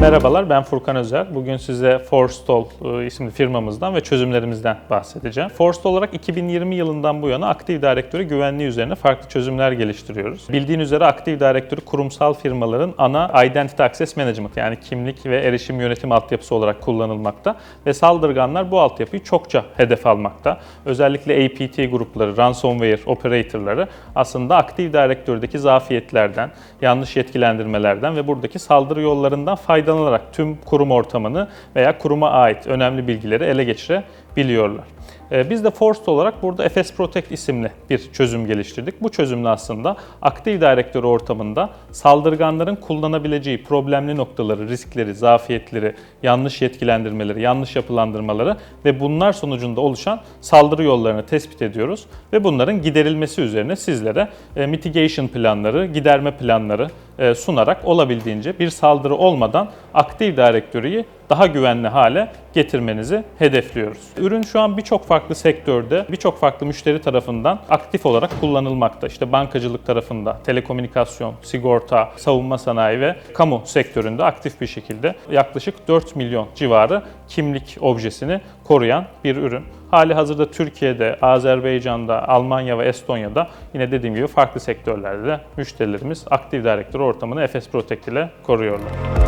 Merhabalar, ben Furkan Özer. Bugün size Forstall e, isimli firmamızdan ve çözümlerimizden bahsedeceğim. Forstall olarak 2020 yılından bu yana Active Directory güvenliği üzerine farklı çözümler geliştiriyoruz. Bildiğin üzere Active Directory kurumsal firmaların ana Identity Access Management yani kimlik ve erişim yönetim altyapısı olarak kullanılmakta ve saldırganlar bu altyapıyı çokça hedef almakta. Özellikle APT grupları, ransomware operatorları aslında Active Directory'deki zafiyetlerden, yanlış yetkilendirmelerden ve buradaki saldırı yollarından faydalanarak tüm kurum ortamını veya kuruma ait önemli bilgileri ele geçirebiliyorlar. Ee, Biz de Forced olarak burada FS Protect isimli bir çözüm geliştirdik. Bu çözümle aslında Active Directory ortamında saldırganların kullanabileceği problemli noktaları, riskleri, zafiyetleri, yanlış yetkilendirmeleri, yanlış yapılandırmaları ve bunlar sonucunda oluşan saldırı yollarını tespit ediyoruz ve bunların giderilmesi üzerine sizlere e, mitigation planları, giderme planları sunarak olabildiğince bir saldırı olmadan Active Directory'yi daha güvenli hale getirmenizi hedefliyoruz. Ürün şu an birçok farklı sektörde, birçok farklı müşteri tarafından aktif olarak kullanılmakta. İşte bankacılık tarafında, telekomünikasyon, sigorta, savunma sanayi ve kamu sektöründe aktif bir şekilde yaklaşık 4 milyon civarı kimlik objesini koruyan bir ürün. Hali hazırda Türkiye'de, Azerbaycan'da, Almanya ve Estonya'da yine dediğim gibi farklı sektörlerde de müşterilerimiz Active Directory ortamını FS Protect ile koruyorlar.